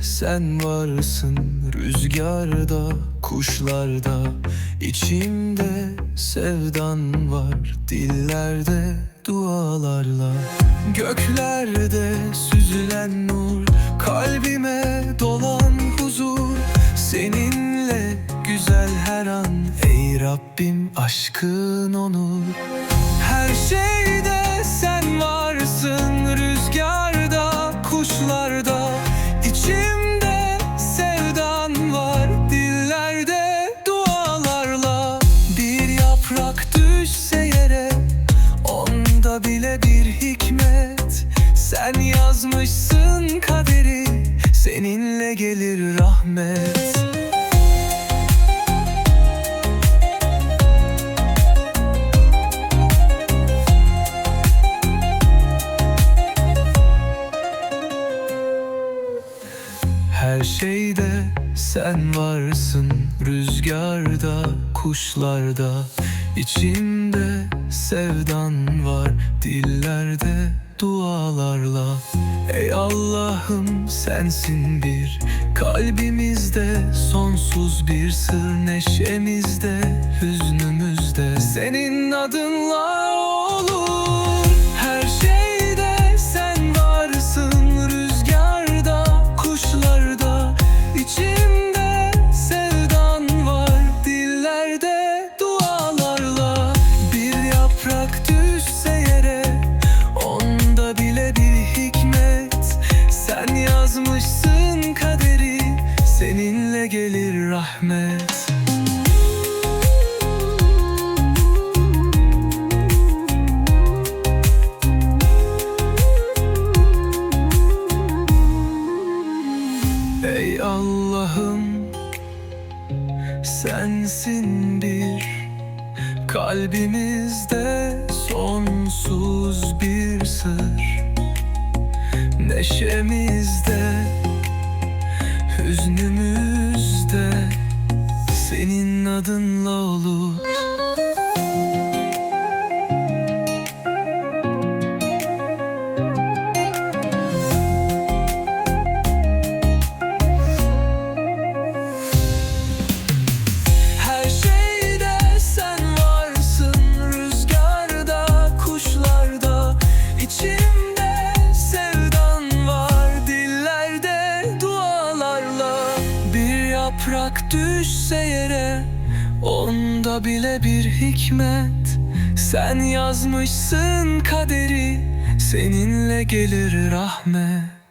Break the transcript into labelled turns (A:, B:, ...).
A: sen varsın Rüzgarda, kuşlarda. İçimde sevdan var Dillerde, dualarla. Göklerde süzülen nur Kalbime dolan huzur. Seninle güzel her an Ey Rabbim aşkın onur. Her şeyde Gelir rahmet. Her şeyde sen varsın Rüzgarda, kuşlarda. İçimde sevdan var Dillerde, dualarla. Ey Allah'ım sensin bir. Kalbimizde sonsuz bir sır Neşemizde, hüznümüzde. Senin adınla olur Sen yazmışsın kaderi Seninle gelir rahmet. Ey Allah'ım sensin bir. Kalbimizde sonsuz bir sır Neşemizde, hüznümüzde Senin adınla olur düşse yere Onda bile bir hikmet. Sen yazmışsın kaderi Seninle gelir rahmet